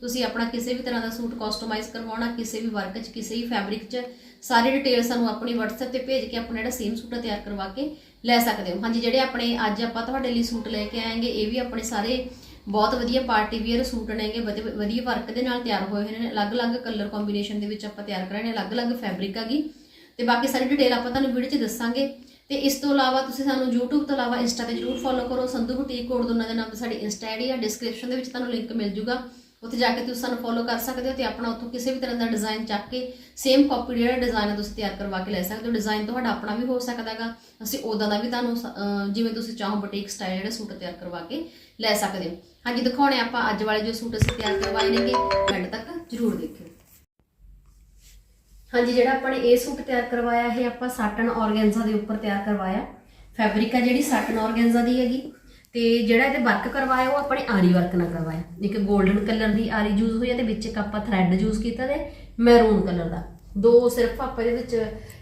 ਤੁਸੀਂ ਆਪਣਾ ਕਿਸੇ ਵੀ ਤਰ੍ਹਾਂ ਦਾ ਸੂਟ ਕਸਟਮਾਈਜ਼ ਕਰਵਾਉਣਾ, ਕਿਸੇ ਵੀ ਵਰਕ 'ਚ, ਕਿਸੇ ਵੀ ਫੈਬਰਿਕ 'ਚ, ਸਾਰੀ ਡਿਟੇਲ ਸਾਨੂੰ ਆਪਣੀ WhatsApp ਤੇ ਭੇਜ ਕੇ ਆਪਣਾ ਜਿਹੜਾ ਸੇਮ ਸੂਟ ਤਿਆਰ ਕਰਵਾ ਕੇ ਲੈ ਸਕਦੇ ਹੋ। ਹਾਂਜੀ, ਜਿਹੜੇ ਆਪਣੇ ਅੱਜ ਆਪਾਂ ਤੁਹਾਡੇ ਲਈ ਸੂਟ ਲੈ ਕੇ ਆਏਗੇ, ਇਹ ਵੀ ਆਪਣੇ ਸਾਰੇ ਬਹੁਤ ਵਧੀਆ ਪਾਰਟੀ ਵੀਅਰ ਸੂਟ ਨੇਗੇ, ਵਧੀ- ਵਧੀਆ ਵਰਕ ਦੇ ਨਾਲ ਤਿਆਰ ਹੋਏ ਹੋਏ ਨੇ। ਅਲੱਗ-ਅਲੱਗ ਕਲਰ ਕੰਬੀਨੇਸ਼ਨ ਦੇ ਵਿੱਚ ਆਪਾਂ ਤਿਆਰ ਕਰਾਣੇ ਅਲੱਗ-ਅਲੱਗ ਫੈਬਰਿਕ ਹੈਗੀ। ਤੇ ਬਾਕੀ ਸਾਰੀ ਡਿਟੇਲ ਆਪਾਂ ਤੁਹਾਨੂੰ ਵੀਡੀਓ 'ਚ ਦੱਸਾਂਗੇ। ਤੇ ਇਸ ਤੋਂ ਇਲਾਵਾ ਤੁਸੀਂ ਸਾਨੂੰ YouTube ਤੋਂ ਇਲਾਵਾ Insta ਤੇ ਜਰੂਰ ਫੋਲੋ ਕਰੋ। ਸੰਧੂ ਬੁਟੀਕ ਕੋਡ ਦੋਨਾਂ ਦੇ ਨਾਮ ਤੇ ਸਾਡੀ Insta ਆਈਡੀ ਆ। ਡਿਸਕ੍ਰਿਪਸ਼ਨ ਦੇ ਵਿੱਚ ਤੁਹਾਨੂੰ ਲਿੰਕ ਮਿਲ ਜੂਗਾ। ਉੱਥੇ ਜਾ ਕੇ ਤੁਸੀਂ ਸਾਨੂੰ ਫੋਲੋ ਕਰ ਸਕਦੇ ਹੋ ਤੇ ਆਪਣਾ ਉੱਥੋਂ ਕਿਸੇ ਵੀ ਤਰ੍ਹਾਂ ਦਾ ਡਿਜ਼ਾਈਨ ਚੱਕ ਕੇ ਸੇਮ ਕਾਪੀ ਜਿਹੜਾ ਡਿਜ਼ਾਈਨ ਤੁਸੀਂ ਤਿਆਰ ਕਰਵਾ ਕੇ ਲੈ ਸਕਦੇ ਹੋ। ਡਿਜ਼ਾਈਨ ਤੁਹਾਡਾ ਆਪਣਾ ਵੀ ਹੋ ਸਕਦਾਗਾ ਅਸੀਂ ਉਦਾਂ ਦਾ ਵੀ ਤੁਹਾਨੂੰ ਜਿਵੇਂ ਤੁਸੀਂ ਚਾਹੋ ਬੁਟੀਕ ਸਟਾਈਲ ਜਿਹੜੇ ਸੂਟ ਤਿਆਰ ਕਰਵਾ ਕੇ ਲੈ ਸਕਦੇ ਹੋ। ਹਾਂਜੀ, ਦਿਖਾਉਣੇ ਆਪਾਂ ਅੱਜ ਵਾਲੇ ਜੋ ਸੂਟ ਅਸੀਂ ਤਿਆਰ ਕਰਵਾਏ ਨੇਗੇ ਐਂਡ ਤੱਕ ਜਰੂਰ ਦੇਖਿਓ। ਹਾਂਜੀ, ਜਿਹੜਾ ਆਪਾਂ ਨੇ ਇਹ ਸੂਟ ਤਿਆਰ ਕਰਵਾਇਆ, ਇਹ ਆਪਾਂ ਸਾਟਨ ਔਰਗੈਂਜ਼ਾ ਦੇ ਉੱਪਰ ਤਿਆਰ ਕਰਵਾਇਆ। ਫੈਬਰਿਕ ਆ ਜਿਹੜੀ ਸਾਟਨ ਔਰਗੈਂਜ਼ਾ ਦੀ ਹੈਗੀ। ਤੇ ਜਿਹੜਾ ਇਹਦੇ ਵਰਕ ਕਰਵਾਇਆ, ਉਹ ਆਪਣੇ ਆਰੀ ਵਰਕ ਨਾਲ ਕਰਵਾਇਆ। ਇੱਕ 골ਡਨ ਕਲਰ ਦੀ ਆਰੀ ਯੂਜ਼ ਹੋਈ ਹੈ ਤੇ ਵਿੱਚ ਇੱਕ ਆਪਾਂ ਥ੍ਰੈਡ ਯੂਜ਼ ਕੀਤਾ ਤੇ ਮੈਰੂਨ ਕਲਰ ਦਾ। ਦੋ ਸਿਰਫ ਆਪਾਂ ਇਹਦੇ ਵਿੱਚ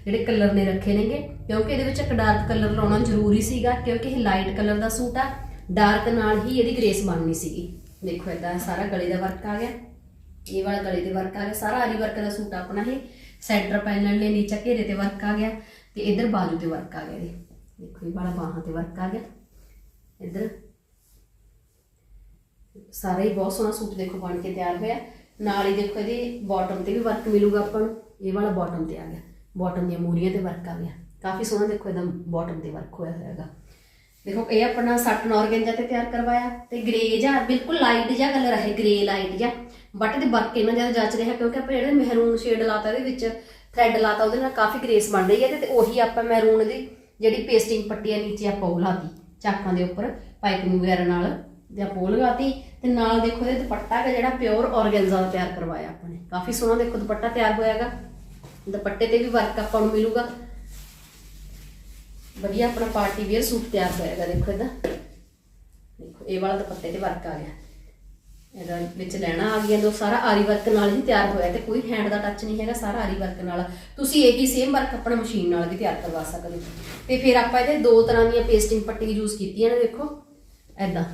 ਜਿਹੜੇ ਕਲਰ ਨੇ ਰੱਖੇ ਨੇਗੇ, ਕਿਉਂਕਿ ਇਹਦੇ ਵਿੱਚ ਇੱਕ ਡਾਰਕ ਕਲਰ ਲਾਉਣਾ ਜ਼ਰੂਰੀ ਸੀਗਾ, ਕਿਉਂਕਿ ਇਹ ਲਾਈਟ ਕਲਰ ਦਾ ਸੂਟ ਆ। ਡਾਰਕ ਨਾਲ ਹੀ ਇਹਦੀ ਗ੍ਰੇਸ ਬਣਨੀ ਸੀਗੀ। ਦੇਖੋ ਇਦਾਂ ਸਾਰਾ ਗਲੇ ਦਾ ਵਰਕ ਆ ਗਿਆ। ਇਹ ਵਾਲਾ ਗਲੇ ਦੇ ਵਰਕ ਆ ਗਿਆ। ਸਾਰਾ ਆਰੀ ਵਰਕ ਦਾ ਸੂਟ ਆਪਣਾ ਇਹ ਸੈਂਟਰ ਪੈਨਲ ਨੇ, ਨੀਚੇ ਘੇਰੇ ਤੇ ਵਰਕ ਆ ਗਿਆ ਤੇ ਇਧਰ ਬਾਜੂ ਤੇ ਵਰਕ ਆ ਗਿਆ ਇਹਦੇ ਦੇਖੋ ਇਹ ਵਾਲਾ ਬਾਹਾਂ ਤੇ ਵਰਕ ਆ ਗਿਆ। ਇੱਧਰ। ਸਾਰਾ ਹੀ ਬਹੁਤ ਸੋਹਣਾ ਸੂਟ ਦੇਖੋ ਬਣ ਕੇ ਤਿਆਰ ਹੋਇਆ। ਨਾਲ ਹੀ ਦੇਖੋ ਇਹਦੇ ਬਾਟਮ ਤੇ ਵੀ ਵਰਕ ਮਿਲੂਗਾ ਆਪਾਂ ਨੂੰ। ਇਹ ਵਾਲਾ ਬਾਟਮ ਤੇ ਆ ਗਿਆ। ਬਾਟਮ ਦੀਆਂ ਮੂਰੀਆਂ ਤੇ ਵਰਕ ਆ ਗਿਆ। ਕਾਫੀ ਸੋਹਣਾ ਦੇਖੋ ਇਹਦਾ ਬਾਟਮ ਤੇ ਵਰਕ ਹੋਇਆ ਹੋਇਆਗਾ। ਦੇਖੋ, ਇਹ ਆਪਣਾ ਸੱਟ ਔਰਗੈਂਜਾ ਤੇ ਤਿਆਰ ਕਰਵਾਇਆ। ਤੇ ਗ੍ਰੇ ਜਾਂ ਬਿਲਕੁਲ ਲਾਈਟ ਜਿਹਾ ਕਲਰ ਹੈ ਗ੍ਰੇ ਲਾਈਟ ਜਿਹਾ। ਬਟ ਤੇ ਵਰਕ ਇਹਨਾਂ ਜ਼ਿਆਦਾ ਜੱਚ ਰਿਹਾ ਕਿਉਂਕਿ ਆਪਾਂ ਜਿਹੜੇ ਮਹਿਰੂਨ ਸ਼ੇਡ ਲਾਤਾ ਇਹਦੇ ਵਿੱਚ ਥ੍ਰੈਡ ਲਾਤਾ, ਉਹਦੇ ਨਾਲ ਕਾਫੀ ਗ੍ਰੇਸ ਬਣ ਰਹੀ ਹੈ। ਤੇ- ਉਹੀ ਆਪਾਂ ਮਹਿਰੂਨ ਦੀ ਜਿਹੜੀ ਪੇਸਟਿੰਗ ਪੱਟੀ ਆ ਨੀਚੇ ਆਪਾਂ ਉਹ ਲਾਤੀ ਚਾਕਾਂ ਦੇ ਉੱਪਰ ਪਾਈਪਿੰਗ ਵਗੈਰਾ ਨਾਲ ਜਾਂ ਪੋਲ ਉਹ ਲਗਾਤੀ ਤੇ ਨਾਲ ਦੇਖੋ ਇਹਦੇ ਦੁਪੱਟਾ ਹੈ ਜਿਹੜਾ ਪਿਓਰ ਔਰਗੈਂਜ਼ਾ ਦਾ ਤਿਆਰ ਕਰਵਾਇਆ ਆਪਾਂ ਨੇ। ਕਾਫੀ ਸੋਹਣਾ ਦੇਖੋ ਦੁਪੱਟਾ ਤਿਆਰ ਹੋਇਆਗਾ ਦੁਪੱਟੇ ਤੇ ਵੀ ਵਰਕ ਆਪਾਂ ਨੂੰ ਮਿਲੂਗਾ। ਵਧੀਆ ਆਪਣਾ ਪਾਰਟੀ ਵੇਅਰ ਸੂਟ ਤਿਆਰ ਹੋਏਗਾ ਦੇਖੋ ਇਹਦਾ। ਦੇਖੋ, ਇਹ ਵਾਲਾ ਦੁਪੱਟੇ ਤੇ ਵਰਕ ਆ ਗਿਆ। ਇਹਦਾ ਵਿੱਚ ਲੈਣਾ ਆ ਗਿਆ ਦੋ ਸਾਰਾ ਆਰੀ ਵਰਕ ਨਾਲ ਹੀ ਤਿਆਰ ਹੋਇਆ ਤੇ ਕੋਈ ਹੈਂਡ ਦਾ ਟੱਚ ਨਹੀਂ ਹੈਗਾ, ਸਾਰਾ ਆਰੀ ਵਰਕ ਨਾਲ। ਤੁਸੀਂ ਇਹੀ ਸੇਮ ਵਰਕ ਆਪਣਾ ਮਸ਼ੀਨ ਨਾਲ ਵੀ ਤਿਆਰ ਕਰਵਾ ਸਕਦੇ ਹੋ। ਤੇ ਫਿਰ ਆਪਾਂ ਇਹਦੇ ਦੋ ਤਰ੍ਹਾਂ ਦੀਆਂ ਪੇਸਟਿੰਗ ਪੱਟੀ ਯੂਜ਼ ਕੀਤੀਆਂ ਨੇ, ਦੇਖੋ। ਐਦਾਂ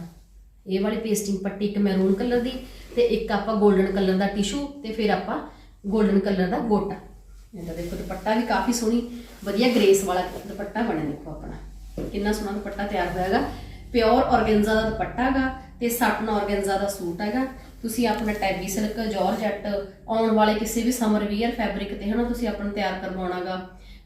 ਇਹ ਵਾਲੀ ਪੇਸਟਿੰਗ ਪੱਟੀ ਇੱਕ ਮੈਰੂਨ ਕਲਰ ਦੀ ਤੇ ਇੱਕ ਆਪਾਂ 골ਡਨ ਕਲਰ ਦਾ ਟਿਸ਼ੂ ਤੇ ਫਿਰ ਆਪਾਂ 골ਡਨ ਕਲਰ ਦਾ ਗੋਟਾ। ਇਹਦਾ ਦੇਖੋ ਦੁਪੱਟਾ ਵੀ ਕਾਫੀ ਸੋਹਣੀ, ਵਧੀਆ ਗ੍ਰੇਸ ਵਾਲਾ ਦੁਪੱਟਾ ਬਣਿਆ, ਦੇਖੋ ਆਪਣਾ। ਕਿੰਨਾ ਸੋਹਣਾ ਦੁਪੱਟਾ ਤਿਆਰ ਹੋਇਆਗਾ। ਪਿਓਰ ਔਰਗੈਂਜ਼ਾ ਦਾ ਦੁਪੱਟਾ ਹੈਗਾ। ਤੇ ਸਾਟਨ ਔਰਗੈਂਜ਼ਾ ਦਾ ਸੂਟ ਹੈਗਾ। ਤੁਸੀਂ ਆਪਣਾ ਟੈਬੀ ਸਿਲਕ ਜਾਰਜੈਟ ਆਉਣ ਵਾਲੇ ਕਿਸੇ ਵੀ ਸਮਰ ਵੀਅਰ ਫੈਬਰਿਕ ਤੇ ਹਨਾ ਤੁਸੀਂ ਆਪਣਾ ਤਿਆਰ ਕਰਵਾਉਣਾਗਾ।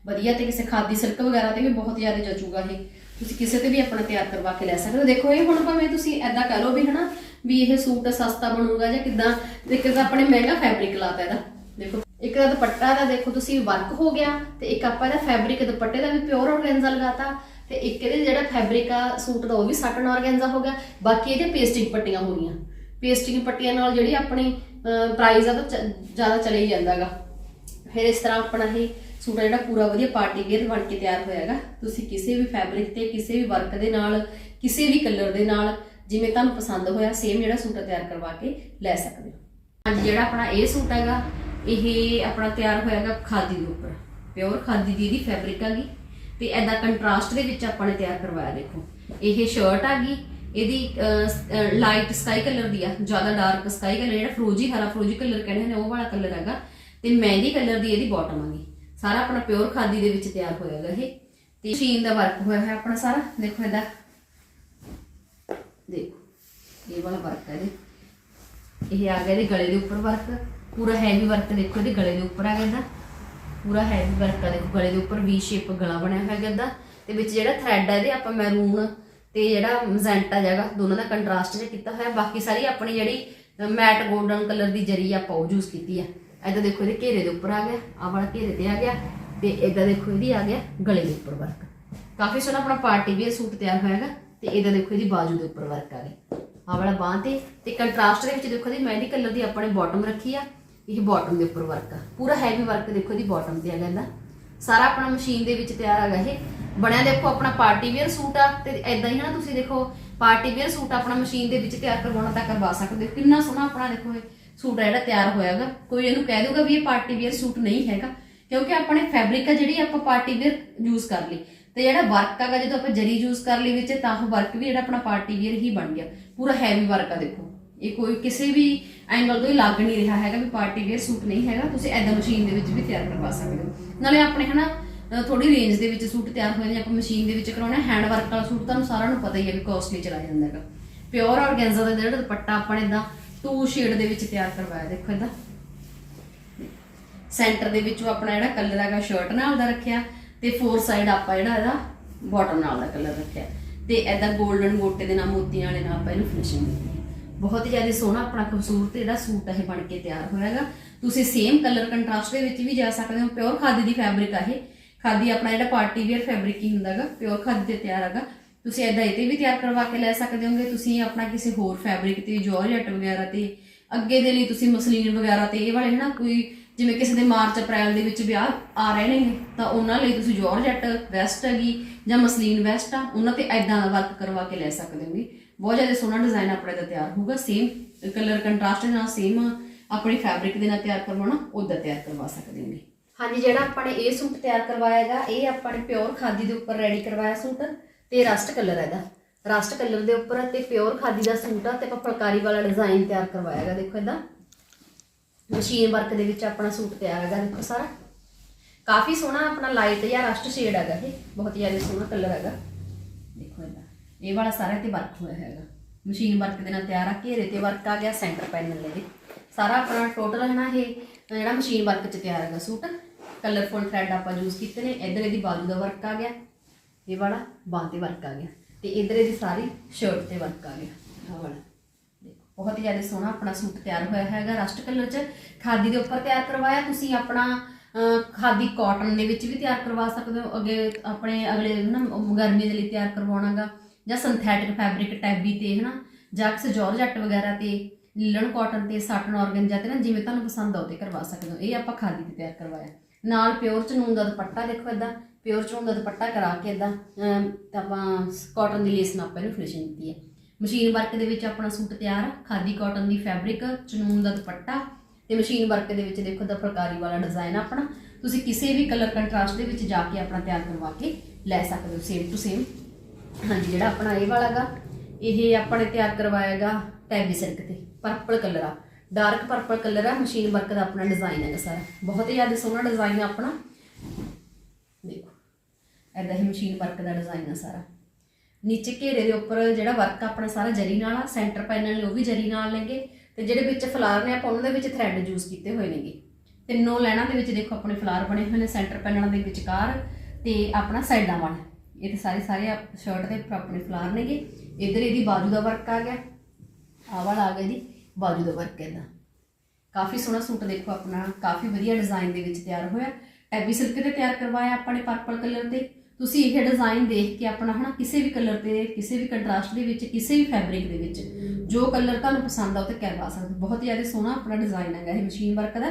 ਵਧੀਆ ਤੇ ਕਿਸੇ ਖਾਦੀ ਸਿਲਕ ਵਗੈਰਾ ਤੇ ਵੀ ਬਹੁਤ ਜ਼ਿਆਦਾ ਜਚੂਗਾ ਇਹ। ਤੁਸੀਂ ਕਿਸੇ ਤੇ ਵੀ ਆਪਣਾ ਤਿਆਰ ਕਰਵਾ ਕੇ ਲੈ ਸਕਦੇ ਹੋ। ਦੇਖੋ ਇਹ ਹੁਣ ਭਾਵੇਂ ਤੁਸੀਂ ਐਦਾਂ ਕਹਿ ਲਓ ਵੀ ਹਨਾ ਵੀ ਇਹ ਸੂਟ ਸਸਤਾ ਬਣੂਗਾ ਜਾਂ ਕਿਦਾਂ, ਇੱਕ ਤਾਂ ਆਪਣੇ ਮਹਿੰਗਾ ਫੈਬਰਿਕ ਲਾਤਾ ਇਹਦਾ। ਦੇਖੋ, ਇੱਕ ਦਾ ਦੁਪੱਟਾ ਦਾ ਦੇਖੋ ਤੁਸੀਂ ਵਰਕ ਹੋ ਗਿਆ ਤੇ ਇੱਕ ਆਪਾਂ ਇਹਦਾ ਫੈਬਰਿਕ ਦੁਪੱਟੇ ਦਾ ਵੀ ਪਿਓਰ ਔਰਗੈਂਜ਼ਾ ਲਗਾਤਾ। ਤੇ ਇੱਕ ਇਹਦੇ ਜਿਹੜਾ ਫੈਬਰਿਕ ਆ, ਸੂਟ ਦਾ, ਉਹ ਵੀ ਸਾਟਨ ਔਰਗੈਂਜ਼ਾ ਹੋ ਗਿਆ। ਬਾਕੀ ਇਹਦੇ ਪੇਸਟਿੰਗ ਪੱਟੀਆਂ ਹੋ ਗਈਆਂ। ਪੇਸਟਿੰਗ ਪੱਟੀਆਂ ਨਾਲ ਜਿਹੜੀ ਆਪਣੀ ਪ੍ਰਾਈਸ ਆ ਤਾਂ ਚ- ਜ਼ਿਆਦਾ ਚਲੇ ਹੀ ਜਾਂਦਾਗਾ ਫਿਰ ਇਸ ਤਰ੍ਹਾਂ ਆਪਣਾ ਇਹ ਸੂਟ ਆ ਜਿਹੜਾ ਪੂਰਾ ਵਧੀਆ ਪਾਰਟੀ ਵੇਅਰ ਬਣ ਕੇ ਤਿਆਰ ਹੋਇਆ ਹੈਗਾ ਤੁਸੀਂ ਕਿਸੇ ਵੀ ਫੈਬਰਿਕ ਤੇ, ਕਿਸੇ ਵੀ ਵਰਕ ਦੇ ਨਾਲ, ਕਿਸੇ ਵੀ ਕਲਰ ਦੇ ਨਾਲ, ਜਿਵੇਂ ਤੁਹਾਨੂੰ ਪਸੰਦ ਹੋਇਆ ਸੇਮ ਜਿਹੜਾ ਸੂਟ ਤਿਆਰ ਕਰਵਾ ਕੇ ਲੈ ਸਕਦੇ ਹੋ। ਹਾਂਜੀ ਜਿਹੜਾ ਆਪਣਾ ਇਹ ਸੂਟ ਹੈਗਾ, ਇਹ ਆਪਣਾ ਤਿਆਰ ਹੋਇਆਗਾ ਖਾਦੀ ਦੇ ਉੱਪਰ। ਪਿਓਰ ਖਾਦੀ ਦੀ ਇਹਦੀ ਫੈਬਰਿਕ ਹੈਗੀ। ਤੇ ਐਦਾ ਕੰਟਰਾਸਟ ਦੇ ਵਿੱਚ ਆਪਾਂ ਨੇ ਤਿਆਰ ਕਰਵਾਇਆ, ਦੇਖੋ। ਇਹ ਸ਼ਰਟ ਹੈਗੀ ਇਹਦੀ ਲਾਈਟ ਸਕਾਈ ਕਲਰ ਦੀ ਆ, ਜ਼ਿਆਦਾ ਡਾਰਕ ਸਕਾਈ ਕਲਰ ਜਿਹੜਾ ਫਰੋਜੀ, ਹਰਾ ਫਰੋਜੀ ਕਲਰ ਕਹਿੰਦੇ ਨੇ ਉਹ ਵਾਲਾ ਕਲਰ ਹੈਗਾ। ਤੇ ਮਹਿੰਦੀ ਕਲਰ ਦੀ ਇਹਦੀ ਬਾਟਮ ਹੈਗੀ ਸਾਰਾ ਆਪਣਾ ਪਿਓਰ ਖਾਦੀ ਦੇ ਵਿੱਚ ਤਿਆਰ ਹੋਇਆਗਾ ਇਹ। ਤੇ ਸ਼ੀਨ ਦਾ ਵਰਕ ਹੋਇਆ ਹੈ ਆਪਣਾ ਸਾਰਾ, ਦੇਖੋ ਇਹਦਾ। ਦੇਖੋ, ਇਹ ਵਾਲਾ ਵਰਕ ਹੈ ਇਹ ਆ ਗਿਆ ਇਹਦੇ ਗਲੇ ਦੇ ਉੱਪਰ ਵਰਕ ਪੂਰਾ ਹੈਵੀ ਵਰਕ ਦੇਖੋ ਇਹਦੇ ਗਲੇ ਦੇ ਉੱਪਰ ਆ ਗਿਆ ਇਹਦਾ। ਪੂਰਾ ਹੈਵੀ ਵਰਕ ਆ, ਦੇਖੋ ਗਲੇ ਦੇ ਉੱਪਰ ਵੀ ਸ਼ੇਪ ਗਲਾ ਬਣਿਆ ਹੋਇਆ ਹੈਗਾ ਤੇ ਵਿੱਚ ਜਿਹੜਾ ਥ੍ਰੈਡ ਹੈ ਇਹਦੇ ਆਪਾਂ ਮੈਰੂਨ ਤੇ ਜਿਹੜਾ ਮਜ਼ੈਂਟਾ ਜਗਾ ਦੋਨਾਂ ਦਾ ਕੰਟਰਾਸਟ ਜਿਹਾ ਕੀਤਾ ਹੋਇਆ, ਬਾਕੀ ਸਾਰੀ ਆਪਣੀ ਜਿਹੜੀ ਮੈਟ 골ਡਨ ਕਲਰ ਦੀ ਜਰੀ ਆਪਾਂ ਉਹ ਯੂਜ਼ ਕੀਤੀ ਆ। ਇਹਦਾ ਦੇਖੋ ਇਹਦੇ ਘੇਰੇ ਦੇ ਉੱਪਰ ਆ ਗਿਆ, ਆਹ ਵਾਲਾ ਘੇਰੇ ਤੇ ਆ ਗਿਆ, ਤੇ ਇਹਦਾ ਦੇਖੋ ਇਹਦੀ ਆ ਗਿਆ ਗਲੇ ਦੇ ਉੱਪਰ ਵਰਕ ਕਾਫੀ ਸੋਹਣਾ ਆਪਣਾ ਪਾਰਟੀ ਵੇਅਰ ਸੂਟ ਤਿਆਰ ਹੋਇਆਗਾ ਤੇ ਇਹਦਾ ਦੇਖੋ ਇਹਦੀ ਬਾਜੂ ਦੇ ਉੱਪਰ ਵਰਕ ਆ ਗਿਆ ਆਹ ਵਾਲਾ ਬਾਂਹ ਤੇ ਤੇ ਕੰਟਰਾਸਟ ਦੇ ਵਿੱਚ ਦੇਖੋ ਇਹਦੀ ਮਹਿੰਦੀ ਕਲਰ ਦੀ ਆਪਣੇ ਨੇ ਬਾਟਮ ਰੱਖੀ ਆ ਇਹ ਬਾਟਮ ਦੇ ਉੱਪਰ ਵਰਕ ਆ। ਪੂਰਾ ਹੈਵੀ ਵਰਕ ਦੇਖੋ ਇਹਦੀ ਬਾਟਮ ਤੇ ਆ ਜਾਂਦਾ। ਸਾਰਾ ਆਪਣਾ ਮਸ਼ੀਨ ਦੇ ਵਿੱਚ ਤਿਆਰ ਹੈਗਾ ਇਹ। ਬਣਿਆ ਦੇਖੋ ਆਪਣਾ ਪਾਰਟੀ ਵੇਅਰ ਸੂਟ ਆ ਤੇ ਐਦਾਂ ਹੀ ਨਾ ਤੁਸੀਂ ਦੇਖੋ ਪਾਰਟੀ ਵੇਅਰ ਸੂਟ ਆਪਣਾ ਮਸ਼ੀਨ ਦੇ ਵਿੱਚ ਤਿਆਰ ਕਰਵਾਉਣਾ ਤਾਂ ਕਰਵਾ ਸਕਦੇ ਹੋ। ਕਿੰਨਾ ਸੋਹਣਾ ਆਪਣਾ ਦੇਖੋ ਇਹ ਸੂਟ ਆ, ਜਿਹੜਾ ਤਿਆਰ ਹੋਇਆਗਾ ਕੋਈ ਇਹਨੂੰ ਕਹਿ ਦੂਗਾ ਵੀ ਇਹ ਪਾਰਟੀ ਵੇਅਰ ਸੂਟ ਨਹੀਂ ਹੈਗਾ, ਕਿਉਂਕਿ ਆਪਣੇ ਫੈਬਰਿਕ ਆ ਜਿਹੜੀ ਆਪਾਂ ਪਾਰਟੀ ਵੇਅਰ ਯੂਜ਼ ਕਰ ਲਈ। ਤੇ ਜਿਹੜਾ ਵਰਕ ਹੈਗਾ ਜਦੋਂ ਆਪਾਂ ਜਰੀ ਯੂਜ਼ ਕਰ ਲਈ ਵਿੱਚ, ਤਾਂ ਉਹ ਵਰਕ ਵੀ ਜਿਹੜਾ ਆਪਣਾ ਪਾਰਟੀ ਵੇਅਰ ਹੀ ਬਣ ਗਿਆ। ਪੂਰਾ ਹੈਵੀ ਵਰਕ ਆ ਦੇਖੋ। ਇਹ ਕੋਈ ਕਿਸੇ ਵੀ ਐਂਗਲ ਤੋਂ ਹੀ ਲੱਗ ਨਹੀਂ ਰਿਹਾ ਹੈਗਾ ਵੀ ਪਾਰਟੀ ਵੇਅਰ ਸੂਟ ਨਹੀਂ ਹੈਗਾ, ਤੁਸੀਂ ਐਦਾਂ ਮਸ਼ੀਨ ਦੇ ਵਿੱਚ ਵੀ ਤਿਆਰ ਕਰਵਾ ਸਕਦੇ ਹੋ। ਨਾਲੇ ਆਪਣੇ ਹਨਾ ਥੋੜੀ ਰੇਂਜ ਦੇ ਵਿੱਚ ਸੂਟ ਤਿਆਰ ਹੋਏ ਨੇ, ਆਪਾਂ ਮਸ਼ੀਨ ਦੇ ਵਿੱਚ ਕਰਾਉਣਾ ਹੈਂਡ ਵਰਕ ਵਾਲਾ ਸੂਟ ਤੁਹਾਨੂੰ ਸਾਰਿਆਂ ਨੂੰ ਪਤਾ ਹੀ ਹੈ ਵੀ ਕਾਸਟਲੀ ਚਲਾ ਜਾਂਦਾ ਹੈਗਾ। ਪਿਓਰ ਆਰਗੈਂਜ਼ਾ ਦਾ ਜਿਹੜਾ ਦੁਪੱਟਾ ਆਪਾਂ ਨੇ ਇਦਾਂ ਟੂ ਸ਼ੇਡ ਦੇ ਵਿੱਚ ਤਿਆਰ ਕਰਵਾਇਆ, ਦੇਖੋ ਇਦਾਂ ਸੈਂਟਰ ਦੇ ਵਿੱਚ ਆਪਣਾ ਜਿਹੜਾ ਕਲਰ ਹੈਗਾ ਸ਼ਰਟ ਨਾਲ ਦਾ ਰੱਖਿਆ, ਤੇ ਫੋਰ ਸਾਈਡ ਆਪਾਂ ਜਿਹੜਾ ਇਹਦਾ ਬਾਟਮ ਨਾਲ ਦਾ ਕਲਰ ਰੱਖਿਆ। ਤੇ ਐਦਾਂ 골ਡਨ ਗੋਟੇ ਦੇ ਨਾਲ, ਮੋਤੀਆਂ ਵਾਲੇ ਨਾਲ ਆਪਾਂ ਇਹਨੂੰ ਫਿਨਿਸ਼ਿੰਗ ਦਿੱਤੀ ਬਹੁਤ ਹੀ ਜ਼ਿਆਦਾ ਸੋਹਣਾ ਆਪਣਾ ਖੂਬਸੂਰਤ ਜਿਹੜਾ ਸੂਟ ਇਹ ਬਣ ਕੇ ਤਿਆਰ ਹੋਇਆਗਾ। ਤੁਸੀਂ ਸੇਮ ਕਲਰ ਕੰਟਰਾਸਟ ਦੇ ਵਿੱਚ ਵੀ ਜਾ ਸਕਦੇ ਹੋ। ਪਿਓਰ ਖਾਦੀ ਦੀ ਫੈਬਰਿਕ ਆ ਇਹ। ਖਾਦੀ ਆਪਣਾ ਜਿਹੜਾ ਪਾਰਟੀ ਵੇਅਰ ਫੈਬਰਿਕ ਹੀ ਹੁੰਦਾਗਾ। ਪਿਓਰ ਖਾਦੀ ਤੇ ਤਿਆਰ ਹੈਗਾ ਤੁਸੀਂ ਐਦਾਂ ਇਹ ਤੇ ਵੀ ਤਿਆਰ ਕਰਵਾ ਕੇ ਲੈ ਸਕਦੇ ਹੋਗੇ। ਤੁਸੀਂ ਆਪਣਾ ਕਿਸੇ ਹੋਰ ਫੈਬਰਿਕ ਤੇ ਜਾਰਜਟ ਵਗੈਰਾ ਤੇ, ਅੱਗੇ ਦੇ ਲਈ ਤੁਸੀਂ ਮਸਲੀਨ ਵਗੈਰਾ ਤੇ, ਇਹ ਵਾਲੇ ਨਾ ਕੋਈ ਜਿਵੇਂ ਕਿਸੇ ਦੇ ਮਾਰਚ, ਅਪ੍ਰੈਲ ਦੇ ਵਿੱਚ ਵਿਆਹ ਆ ਰਹੇ ਨੇ ਤਾਂ ਉਹਨਾਂ ਲਈ ਤੁਸੀਂ ਜਾਰਜਟ ਵੈਸਟ ਹੈਗੀ ਜਾਂ ਮਸਲੀਨ ਵੈਸਟ ਆ, ਉਹਨਾਂ ਤੇ ਐਦਾਂ ਦਾ ਵਰਕ ਕਰਵਾ ਕੇ ਲੈ ਸਕਦੇ ਹੋਗੇ। ਬਹੁਤ ਜ਼ਿਆਦਾ ਸੋਹਣਾ ਡਿਜ਼ਾਈਨ ਆਪਣੇ ਦਾ ਤਿਆਰ ਹੋਊਗਾ ਸੇਮ ਕਲਰ ਕੰਟਰਾਸਟ ਨਾਲ ਸੇਮ ਆਪਣੀ ਫੈਬਰਿਕ ਦੇ ਨਾਲ ਤਿਆਰ ਕਰਵਾਉਣਾ ਉਦਾਂ ਤਿਆਰ ਕਰਵਾ ਸਕਦੇ ਹੋਗੇ। ਹਾਂਜੀ, ਜਿਹੜਾ ਆਪਾਂ ਨੇ ਇਹ ਸੂਟ ਤਿਆਰ ਕਰਵਾਇਆ ਇਹ ਆਪਾਂ ਨੇ ਪਿਓਰ ਖਾਦੀ ਦੇ ਉੱਪਰ ਰੈਡੀ ਕਰਵਾਇਆ ਸੂਟ ਤੇ ਰਸਟ ਕਲਰ ਹੈ ਇਹਦਾ ਰਸਟ ਕਲਰ ਦੇ ਉੱਪਰ ਤੇ ਪਿਓਰ ਖਾਦੀ ਦਾ ਸੂਟ ਆ ਤੇ ਆਪਾਂ ਫੁਲਕਾਰੀ ਵਾਲਾ ਡਿਜ਼ਾਈਨ ਤਿਆਰ ਕਰਵਾਇਆ ਦੇਖੋ ਇਹਦਾ। ਮਸ਼ੀਨ ਵਰਕ ਦੇ ਵਿੱਚ ਆਪਣਾ ਸੂਟ ਤਿਆਰ ਹੈਗਾ, ਦੇਖੋ ਸਾਰਾ। ਕਾਫੀ ਸੋਹਣਾ ਆਪਣਾ ਲਾਈਟ ਜਾਂ ਰਸਟ ਸ਼ੇਡ ਹੈਗਾ ਇਹ, ਬਹੁਤ ਜ਼ਿਆਦਾ ਸੋਹਣਾ ਕਲਰ ਹੈਗਾ। ਇਹ ਵਾਲਾ ਸਾਰਾ ਤੇ ਵਰਕ ਹੋਇਆ ਹੈਗਾ। ਮਸ਼ੀਨ ਵਰਕ ਦੇ ਨਾਲ ਤਿਆਰ ਆ ਘੇਰੇ ਤੇ ਵਰਕ ਆ ਗਿਆ ਸੈਂਟਰ ਪੈਨਲ ਦੇ ਸਾਰਾ ਆਪਣਾ ਟੋਟਲ ਹੈ ਨਾ ਇਹ ਜਿਹੜਾ ਮਸ਼ੀਨ ਵਰਕ ਚ ਤਿਆਰ ਹੈਗਾ ਸੂਟ। ਕਲਰਫੁਲ ਥ੍ਰੈਡ ਆਪਾਂ ਯੂਜ਼ ਕੀਤੇ ਨੇ ਇਧਰ ਇਹਦੀ ਬਾਜੂ ਦਾ ਵਰਕ ਆ ਗਿਆ। ਇਹ ਵਾਲਾ ਬਾਂਹ ਤੇ ਵਰਕ ਆ ਗਿਆ। ਤੇ ਇਧਰ ਇਹਦੀ ਸਾਰੀ ਸ਼ਰਟ ਤੇ ਵਰਕ ਆ ਗਿਆ। ਆਹ ਵਾਲਾ। ਦੇਖੋ ਬਹੁਤ ਹੀ ਜ਼ਿਆਦਾ ਸੋਹਣਾ ਆਪਣਾ ਸੂਟ ਤਿਆਰ ਹੋਇਆ ਹੈਗਾ ਰਸਟ ਕਲਰ 'ਚ। ਖਾਦੀ ਦੇ ਉੱਪਰ ਤਿਆਰ ਕਰਵਾਇਆ ਤੁਸੀਂ ਆਪਣਾ ਅਹ, ਖਾਦੀ ਕਾਟਨ ਦੇ ਵਿੱਚ ਵੀ ਤਿਆਰ ਕਰਵਾ ਸਕਦੇ ਹੋ। ਅੱਗੇ ਆਪਣੇ ਅਗਲੇ ਨਾ ਗਰਮੀ ਦੇ ਲਈ ਤਿਆਰ ਕਰਵਾਉਣਾਗਾ ਜਾਂ ਸਿੰਥੈਟਿਕ ਫੈਬਰਿਕ ਟੈਬੀ ਤੇ, ਹਨਾ? ਜਾਂ ਕਿਸੇ ਜਾਰਜਟ ਵਗੈਰਾ ਤੇ ਲਿਲਨ ਕਾਟਨ ਤੇ ਸਾਟਨ ਆਰਗਨਜਾ ਤੇ ਨਾ ਜਿਵੇਂ ਤੁਹਾਨੂੰ ਪਸੰਦ ਆਉ ਤੇ ਕਰਵਾ ਸਕਦੇ ਹੋ। ਇਹ ਆਪਾਂ ਖਾਦੀ ਤੇ ਤਿਆਰ ਕਰਵਾਇਆ। ਨਾਲ ਪਿਓਰ ਚਨੂਨ ਦਾ ਦੁਪੱਟਾ ਦੇਖੋ ਇਦਾਂ ਪਿਓਰ ਚਨੂਨ ਦਾ ਦੁਪੱਟਾ ਕਰਾ ਕੇ ਇਦਾਂ ਆਪਾਂ ਕਾਟਨ ਦੀ ਲੇਸ ਨਾਲ ਆਪਾਂ ਇਹਨੂੰ ਫਿਨਿਸ਼ਿੰਗ ਦਿੱਤੀ ਹੈ। ਮਸ਼ੀਨ ਵਰਕ ਦੇ ਵਿੱਚ ਆਪਣਾ ਸੂਟ ਤਿਆਰ, ਖਾਦੀ ਕਾਟਨ ਦੀ ਫੈਬਰਿਕ ਚਨੂਨ ਦਾ ਦੁਪੱਟਾ ਤੇ ਮਸ਼ੀਨ ਵਰਕ ਦੇ ਵਿੱਚ ਦੇਖੋ ਦਾ ਫੁਲਕਾਰੀ ਵਾਲਾ ਡਿਜ਼ਾਈਨ ਆਪਣਾ। ਤੁਸੀਂ ਕਿਸੇ ਵੀ ਕਲਰ ਕੰਟਰਾਸਟ ਦੇ ਵਿੱਚ ਜਾ ਕੇ ਆਪਣਾ ਤਿਆਰ ਕਰਵਾ ਕੇ ਲੈ ਸਕਦੇ ਹੋ ਸੇਮ ਟੂ ਸੇਮ ਹਾਂਜੀ, ਜਿਹੜਾ ਆਪਣਾ ਇਹ ਵਾਲਾਗਾ ਇਹ ਆਪਣੇ ਤਿਆਰ ਕਰਵਾਇਆਗਾ ਟੈਬੀ ਸਿਲਕ ਤੇ ਪਰਪਲ ਕਲਰ ਆ। ਡਾਰਕ ਪਰਪਲ ਕਲਰ ਆ ਮਸ਼ੀਨ ਵਰਕ ਦਾ ਆਪਣਾ ਡਿਜ਼ਾਈਨ ਹੈਗਾ ਸਾਰਾ। ਬਹੁਤ ਹੀ ਜ਼ਿਆਦਾ ਸੋਹਣਾ ਡਿਜ਼ਾਈਨ ਆ ਆਪਣਾ। ਦੇਖੋ ਐਦਾਂ ਹੀ ਮਸ਼ੀਨ ਵਰਕ ਦਾ ਡਿਜ਼ਾਈਨ ਆ ਸਾਰਾ। ਨੀਚੇ ਘੇਰੇ ਦੇ ਉੱਪਰ ਜਿਹੜਾ ਵਰਕ ਆਪਣਾ ਸਾਰਾ ਜਰੀ ਨਾਲ ਆ ਸੈਂਟਰ ਪੈਨਲ ਨੇ ਉਹ ਵੀ ਜਰੀ ਨਾਲ ਨੇਗੇ। ਤੇ ਜਿਹੜੇ ਵਿੱਚ ਫਲਾਰ ਨੇ, ਆਪਾਂ ਉਹਨਾਂ ਦੇ ਵਿੱਚ ਥ੍ਰੈਡ ਯੂਜ਼ ਕੀਤੇ ਹੋਏ ਨੇਗੇ। ਤਿੰਨੋਂ ਲਾਈਨਾਂ ਦੇ ਵਿੱਚ ਦੇਖੋ, ਆਪਣੇ ਫਲਾਰ ਬਣੇ ਹੋਏ ਨੇ ਸੈਂਟਰ ਪੈਨਲਾਂ ਦੇ ਵਿਚਕਾਰ ਤੇ ਆਪਣਾ ਸਾਈਡਾਂ ਵਾਲ। ਇਹ ਤੇ ਸਾਰੇ ਸਾਰੇ ਸ਼ਰਟ ਦੇ ਆਪਣੇ ਫਲਾਰ ਨੇਗੇ। ਇਧਰ ਇਹਦੀ ਬਾਜੂ ਦਾ ਵਰਕ ਆ ਗਿਆ। ਆਹ ਵਾਲਾ ਆ ਗਿਆ ਜੀ, ਬਾਜੂ ਦਾ ਵਰਕ ਇਹਦਾ। ਕਾਫੀ ਸੋਹਣਾ ਸੂਟ ਦੇਖੋ ਆਪਣਾ, ਕਾਫੀ ਵਧੀਆ ਡਿਜ਼ਾਈਨ ਦੇ ਵਿੱਚ ਤਿਆਰ ਹੋਇਆ। ਟੈਬੀ ਸਿਲਕ ਤੇ ਤਿਆਰ ਕਰਵਾਇਆ ਆਪਾਂ ਨੇ ਪਰਪਲ ਕਲਰ ਤੇ ਤੁਸੀਂ ਇਹ ਡਿਜ਼ਾਈਨ ਦੇਖ ਕੇ ਆਪਣਾ ਹਨਾ, ਕਿਸੇ ਵੀ ਕਲਰ ਤੇ, ਕਿਸੇ ਵੀ ਕੰਟਰਾਸਟ ਦੇ ਵਿੱਚ, ਕਿਸੇ ਵੀ ਫੈਬਰਿਕ ਦੇ ਵਿੱਚ, ਜੋ ਕਲਰ ਤੁਹਾਨੂੰ ਪਸੰਦ ਆ ਉਹ ਤੇ ਕਰਵਾ ਸਕਦੇ ਹੋ। ਬਹੁਤ ਜ਼ਿਆਦਾ ਸੋਹਣਾ ਆਪਣਾ ਡਿਜ਼ਾਈਨ ਹੈਗਾ ਇਹ ਮਸ਼ੀਨ ਵਰਕ ਦਾ।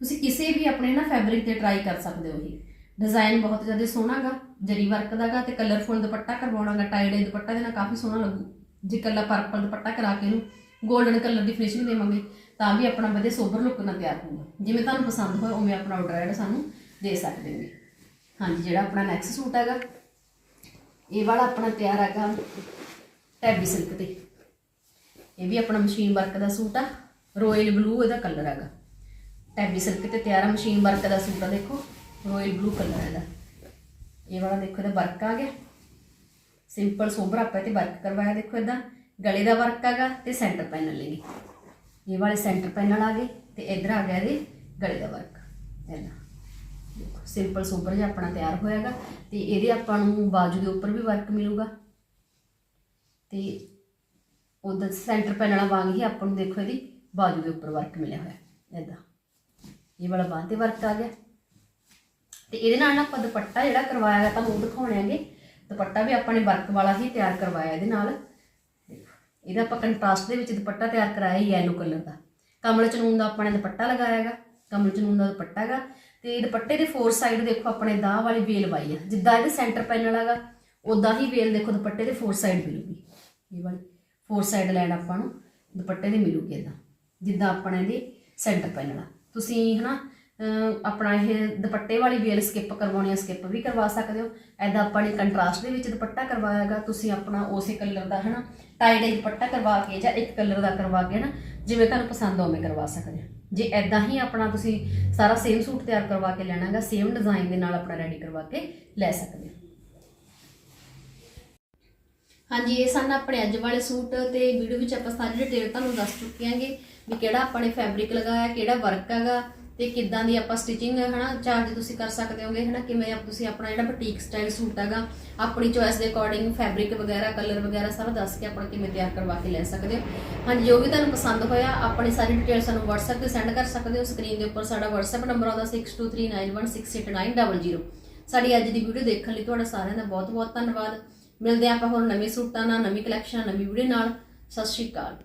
ਤੁਸੀਂ ਕਿਸੇ ਵੀ ਆਪਣੇ ਨਾ ਫੈਬਰਿਕ ਤੇ ਟਰਾਈ ਕਰ ਸਕਦੇ ਹੋ ਇਹ ਡਿਜ਼ਾਈਨ ਬਹੁਤ ਜ਼ਿਆਦਾ ਸੋਹਣਾਗਾ ਜਰੀ ਵਰਕ ਦਾਗਾ ਤੇ ਕਲਰਫੁਲ ਦੁਪੱਟਾ ਕਰਵਾਉਣਾਗਾ ਟਾਈਡ ਦੁਪੱਟਾ ਦੇ ਨਾਲ ਕਾਫੀ ਸੋਹਣਾ ਲੱਗੂ। ਜੇ ਕੱਲਾ ਪਰਪਲ ਦੁਪੱਟਾ ਕਰਾ ਕੇ ਇਹਨੂੰ 골ਡਨ ਕਲਰ ਦੀ ਫਿਨਿਸ਼ਿੰਗ ਦੇਵਾਂਗੇ, ਤਾਂ ਵੀ ਆਪਣਾ ਵਧੀਆ ਸੋਬਰ ਲੁੱਕ ਨਾਲ ਤਿਆਰ ਹੋਊਗਾ। ਜਿਵੇਂ ਤੁਹਾਨੂੰ ਪਸੰਦ ਹੋਏ, ਉਵੇਂ ਆਪਣਾ ਆਰਡਰ ਜਿਹੜਾ ਸਾਨੂੰ ਦੇ ਸਕਦੇ ਹੋ ਹਾਂਜੀ, ਜਿਹੜਾ ਆਪਣਾ ਨੈਕਸਟ ਸੂਟ ਹੈਗਾ, ਇਹ ਵਾਲਾ ਆਪਣਾ ਤਿਆਰ ਹੈਗਾ ਟੈਬੀ ਸਿਲਕ ਤੇ। ਇਹ ਵੀ ਆਪਣਾ ਮਸ਼ੀਨ ਵਰਕ ਦਾ ਸੂਟ ਆ ਰੋਇਲ ਬਲੂ ਇਹਦਾ ਕਲਰ ਹੈਗਾ। ਟੈਬੀ ਸਿਲਕ ਤੇ ਤਿਆਰ ਆ ਮਸ਼ੀਨ ਵਰਕ ਦਾ ਸੂਟ ਆ, ਦੇਖੋ। ਰਾਇਲ ਬਲੂ ਕਲਰ ਇਹਦਾ ਇਹ ਵਾਲਾ ਦੇਖੋ ਇਹਦਾ ਵਰਕ ਆ ਗਿਆ। ਸਿੰਪਲ ਸੋਬਰ ਆਪਾਂ ਤੇ ਵਰਕ ਕਰਵਾਇਆ। ਦੇਖੋ ਇਦਾਂ ਗਲੇ ਦਾ ਵਰਕ ਹੈਗਾ ਤੇ ਸੈਂਟਰ ਪੈਨਲ ਲੈਗੇ ਇਹ ਵਾਲੇ ਸੈਂਟਰ ਪੈਨਲ ਆ ਗਏ ਤੇ ਇਧਰ ਆ ਗਿਆ ਇਹਦੇ ਗਲੇ ਦਾ ਵਰਕ ਇਦਾਂ ਦੇਖੋ ਸਿੰਪਲ ਸੋਬਰ ਜਿਹਾ ਆਪਣਾ ਤਿਆਰ ਹੋਇਆਗਾ ਤੇ ਇਹਦੇ ਆਪਾਂ ਨੂੰ ਬਾਜੂ ਦੇ ਉੱਪਰ ਵੀ ਵਰਕ ਮਿਲੂਗਾ। ਤੇ ਉਧਰ ਸੈਂਟਰ ਪੈਨਲ ਵਾਂਗ ਹੀ ਆਪਾਂ ਨੂੰ ਦੇਖੋ ਇਹਦੀ ਬਾਜੂ ਦੇ ਉੱਪਰ ਵਰਕ ਮਿਲਿਆ ਹੋਇਆ। ਇਦਾਂ ਇਹ ਵਾਲਾ ਬਾਂਹ ਤੇ ਵਰਕ ਆ ਗਿਆ। ਤੇ ਇਹਦੇ ਨਾਲ ਨਾ ਆਪਾਂ ਦੁਪੱਟਾ ਜਿਹੜਾ ਕਰਵਾਇਆ ਗਿਆ ਤੁਹਾਨੂੰ ਉਹ ਦਿਖਾਉਣਾਂਗੇ ਦੁਪੱਟਾ ਵੀ ਆਪਾਂ ਨੇ ਵਰਕ ਵਾਲਾ ਹੀ ਤਿਆਰ ਕਰਵਾਇਆ ਇਹਦੇ ਨਾਲ। ਇਹਦਾ ਆਪਾਂ ਕੰਟਰਾਸਟ ਦੇ ਵਿੱਚ ਦੁਪੱਟਾ ਤਿਆਰ ਕਰਾਇਆ ਯੈਲੋ ਕਲਰ ਦਾ। ਕਮਲ ਚਨੂਨ ਦਾ ਆਪਾਂ ਨੇ ਦੁਪੱਟਾ ਲਗਾਇਆ ਹੈਗਾ। ਕਮਲ ਚਨੂਨ ਦਾ ਦੁਪੱਟਾ ਹੈਗਾ। ਤੇ ਦੁਪੱਟੇ ਦੇ ਫੋਰ ਸਾਈਡ ਦੇਖੋ ਆਪਣੇ ਦਾਹ ਵਾਲੀ ਵੇਲ ਪਾਈ ਆ। ਜਿੱਦਾਂ ਇਹਦੇ ਸੈਂਟਰ ਪੈਨਲ ਹੈਗਾ ਉਦਾਂ ਹੀ ਵੇਲ ਦੇਖੋ ਦੁਪੱਟੇ ਦੇ ਫੋਰ ਸਾਈਡ ਮਿਲੂਗੀ। ਇਹ ਵਾਲੀ ਫੋਰ ਸਾਈਡ ਲਾਈਨ ਆਪਾਂ ਨੂੰ ਦੁਪੱਟੇ ਦੇ ਮਿਲੂਗੀ ਇਦਾਂ ਜਿੱਦਾਂ ਆਪਣਾ ਇਹਦੇ ਸੈਂਟਰ ਪੈਨਲ ਆ। ਤੁਸੀਂ ਹਨਾ ਅਹ ਆਪਣਾ ਇਹ ਦੁਪੱਟੇ ਵਾਲੀ ਵੇਲ ਸਕਿਪ ਕਰਵਾਉਣੀ ਆ ਸਕਿਪ ਵੀ ਕਰਵਾ ਸਕਦੇ ਹੋ। ਐਦਾਂ ਆਪਾਂ ਨੇ ਕੰਟਰਾਸਟ ਦੇ ਵਿੱਚ ਦੁਪੱਟਾ ਕਰਵਾਇਆਗਾ ਤੁਸੀਂ ਆਪਣਾ ਉਸੇ ਕਲਰ ਦਾ, ਹਨਾ ਟਾਈ ਡਾਈ ਦੁਪੱਟਾ ਕਰਵਾ ਕੇ ਜਾਂ ਇੱਕ ਕਲਰ ਦਾ ਕਰਵਾ ਕੇ ਨਾ ਜਿਵੇਂ ਤੁਹਾਨੂੰ ਪਸੰਦ ਹੋਵੇ ਕਰਵਾ ਸਕਦੇ ਹੋ। ਜੇ ਐਦਾਂ ਹੀ ਆਪਣਾ ਤੁਸੀਂ ਸਾਰਾ ਸੇਮ ਸੂਟ ਤਿਆਰ ਕਰਵਾ ਕੇ ਲੈਣਾਗਾ ਸੇਮ ਡਿਜ਼ਾਈਨ ਦੇ ਨਾਲ ਆਪਣਾ ਰੈਡੀ ਕਰਵਾ ਕੇ ਲੈ ਸਕਦੇ ਹੋ। ਹਾਂਜੀ, ਇਹ ਸਨ ਆਪਣੇ ਅੱਜ ਵਾਲੇ ਸੂਟ ਤੇ ਵੀਡੀਓ ਵਿੱਚ ਆਪਾਂ ਸਾਰੀ ਡਿਟੇਲ ਤੁਹਾਨੂੰ ਦੱਸ ਚੁੱਕੇ ਆਂਗੇ ਵੀ ਕਿਹੜਾ ਆਪਾਂ ਨੇ ਫੈਬਰਿਕ ਲਗਾਇਆ, ਕਿਹੜਾ ਵਰਕ ਹੈਗਾ। ਤੇ ਕਿੱਦਾਂ ਦੀ ਆਪਾਂ ਸਟਿਚਿੰਗ ਹਨਾ ਚਾਰਜ ਤੁਸੀਂ ਕਰ ਸਕਦੇ ਹੋਗੇ, ਹਨਾ, ਕਿਵੇਂ ਆਪ ਤੁਸੀਂ ਆਪਣਾ ਜਿਹੜਾ ਬੁਟੀਕ ਸਟਾਈਲ ਸੂਟ ਹੈਗਾ, ਆਪਣੀ ਚੋਇਸ ਦੇ ਅਕੋਰਡਿੰਗ ਫੈਬਰਿਕ ਵਗੈਰਾ ਕਲਰ ਵਗੈਰਾ, ਸਾਰਾ ਦੱਸ ਕੇ ਆਪਣਾ ਕਿਵੇਂ ਤਿਆਰ ਕਰਵਾ ਕੇ ਲੈ ਸਕਦੇ ਹੋ। ਹਾਂਜੀ, ਜੋ ਵੀ ਤੁਹਾਨੂੰ ਪਸੰਦ ਹੋਇਆ, ਆਪਣੀ ਸਾਰੀ ਡਿਟੇਲ ਸਾਨੂੰ WhatsApp ਤੇ ਸੈਂਡ ਕਰ ਸਕਦੇ ਹੋ। ਸਕਰੀਨ ਦੇ ਉੱਪਰ ਸਾਡਾ WhatsApp ਨੰਬਰ ਆਉਂਦਾ 6239168900 ਸਾਡੀ ਅੱਜ ਦੀ ਵੀਡੀਓ ਦੇਖਣ ਲਈ ਤੁਹਾਡਾ ਸਾਰਿਆਂ ਦਾ ਬਹੁਤ ਬਹੁਤ ਧੰਨਵਾਦ। ਮਿਲਦੇ ਹਾਂ ਆਪਾਂ ਹੋਰ ਨਵੇਂ ਸੂਟਾਂ ਨਾਲ, ਨਵੀਂ ਕਲੈਕਸ਼ਨ ਨਵੀਂ ਵੀਡੀਓ ਨਾਲ। ਸਤਿ ਸ਼੍ਰੀ ਅਕਾਲ।